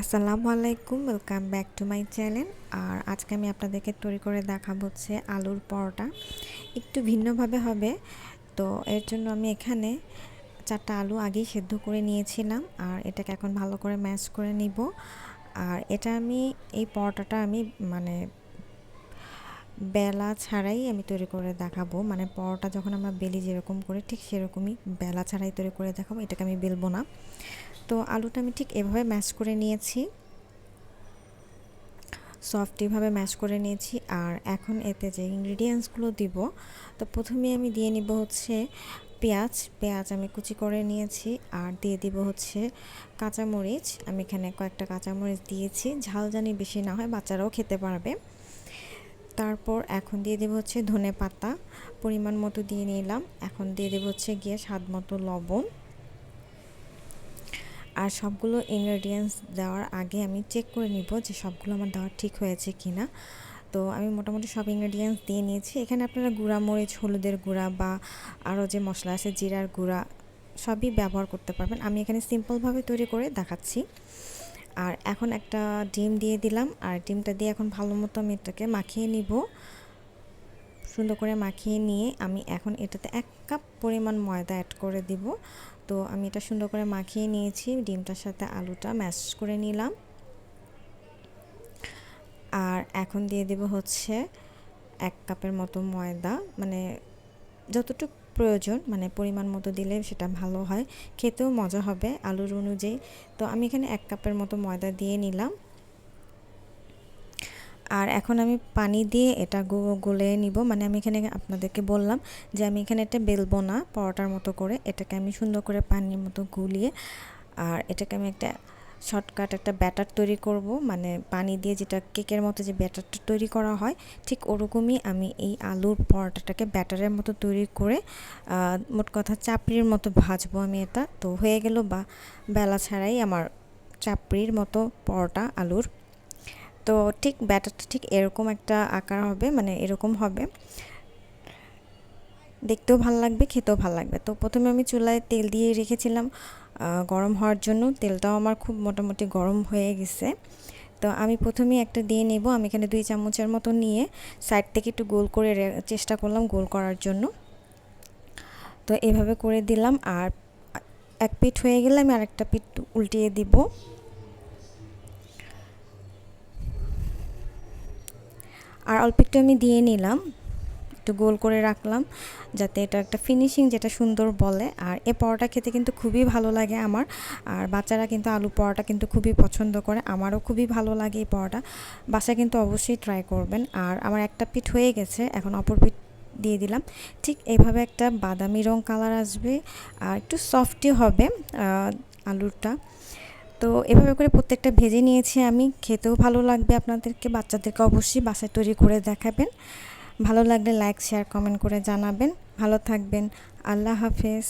আসসালামু আলাইকুম welcome back to my channel আর আজকে আমি আপনাদেরকে তৈরি করে দেখাবো হচ্ছে আলুর পরোটা। একটু ভিন্নভাবে হবে, তো এর জন্য আমি এখানে চারটা আলু আগেই সেদ্ধ করে নিয়েছিলাম, আর এটাকে এখন ভালো করে ম্যাশ করে নিব। আর এটা আমি, এই পরোটাটা আমি মানে বেলা ছাড়াই আমি তৈরি করে দেখাবো। মানে পরোটা যখন আমরা বেলি যেরকম করে ঠিক সেরকমই বেলা ছাড়াই তৈরি করে দেখাবো, এটাকে আমি বেলবো না। তো আলুটা আমি ঠিক এভাবে ম্যাশ করে নিয়েছি। সফটিভাবে ম্যাশ করে নিয়েছি আর এখন এতে যে ইনগ্রিডিয়েন্টসগুলো দিব, তো প্রথমে আমি দিয়ে নিব হচ্ছে পেঁয়াজ। পেঁয়াজ আমি কুচি করে নিয়েছি আর দিয়ে দিব হচ্ছে কাঁচামরিচ। আমি এখানে কয়েকটা কাঁচামরিচ দিয়েছি। ঝাল জানি বেশি না হয়, বাচ্চারাও খেতে পারবে। তারপর এখন দিয়ে দেবো হচ্ছে ধনে পাতা। পরিমাণ মতো দিয়ে নিলাম। এখন দিয়ে দেবো হচ্ছে গিয়ে স্বাদ মতো লবণ। আর সবগুলো ইনগ্রেডিয়েন্টস দেওয়ার আগে আমি চেক করে নিব যে সবগুলো আমার দেওয়া ঠিক হয়েছে কি না তো আমি মোটামুটি সব ইনগ্রেডিয়েন্টস দিয়ে নিয়েছি। এখানে আপনারা গুঁড়া, মরিচ, হলুদের গুঁড়া বা আরও যে মশলা আছে, জিরার গুঁড়া সবই ব্যবহার করতে পারবেন। আমি এখানে সিম্পলভাবে তৈরি করে দেখাচ্ছি। আর এখন একটা ডিম দিয়ে দিলাম। আর ডিমটা দিয়ে এখন ভালো মতো আমি এটাকে মাখিয়ে নিব। সুন্দর করে মাখিয়ে নিয়ে আমি এখন এটাতে এক কাপ পরিমাণ ময়দা অ্যাড করে দিব। তো আমি এটা সুন্দর করে মাখিয়ে নিয়েছি। ডিমটার সাথে আলুটা ম্যাশ করে নিলাম। আর এখন দিয়ে দেব হচ্ছে এক কাপের মতো ময়দা। মানে যতটুকু প্রয়োজন মানে পরিমাণ মতো দিলে সেটা ভালো হয়। খেতেও মজা হবে আলুর অনুযায়ী। তো আমি এখানে এক কাপের মতো ময়দা দিয়ে নিলাম। আর এখন আমি পানি দিয়ে এটা গলে নিব। মানে আমি এখানে আপনাদেরকে বললাম যে আমি এখানে এটা বেলবো না, পরোটার মতো করে। এটাকে আমি সুন্দর করে পানির মতো গুলিয়ে, আর এটাকে আমি একটা শর্টকাট একটা ব্যাটার তৈরি করব। মানে পানি দিয়ে যেটা কেকের মতো যে ব্যাটারটা তৈরি করা হয়, ঠিক ওরকমই আমি এই আলুর পরোটাটাকে ব্যাটারের মতো তৈরি করে মোট কথা চাপড়ির মতো ভাজবো আমি এটা। তো হয়ে গেল বা, বেলা ছাড়াই আমার চাপড়ির মতো পরোটা আলুর। তো ঠিক ব্যাটারটা ঠিক এরকম একটা আকার হবে মানে এরকম হবে। দেখতেও ভালো লাগবে, খেতেও ভালো লাগবে। তো প্রথমে আমি চুলায় তেল দিয়ে রেখেছিলাম। গরম হওয়ার জন্য। তেলটাও আমার খুব মোটামুটি গরম হয়ে গেছে। তো আমি প্রথমেই একটা দিয়ে নেব। আমি এখানে দুই চামচের মতো নিয়ে সাইড থেকে একটু গোল করে চেষ্টা করলাম গোল করার জন্য। তো এভাবে করে দিলাম। আর এক পিঠ হয়ে গেলে আমি আরেকটা পিঠ উল্টিয়ে দিব। আর অল্প একটু আমি দিয়ে নিলাম। একটু গোল করে রাখলাম, যাতে এটা একটা ফিনিশিং যেটা সুন্দর বলে। আর এ পরোটা খেতে কিন্তু খুবই ভালো লাগে আমার। আর বাচ্চারা কিন্তু আলু পরোটা কিন্তু খুবই পছন্দ করে। আমারও খুবই ভালো লাগে এই পরোটা। বাসায় কিন্তু অবশ্যই ট্রাই করবেন। আর আমার একটা পিঠ হয়ে গেছে, এখন অপর পিঠ দিয়ে দিলাম। ঠিক এইভাবে একটা বাদামি রং কালার আসবে, আর একটু সফটই হবে আলুরটা। তো এভাবে করে প্রত্যেকটা ভেজে নিয়েছি আমি। খেতেও ভালো লাগবে আপনাদেরকে, বাচ্চাদেরকে অবশ্যই বাসায় তৈরি করে দেখাবেন। ভালো লাগলে লাইক শেয়ার কমেন্ট করে জানাবেন। ভালো থাকবেন। আল্লাহ হাফেজ।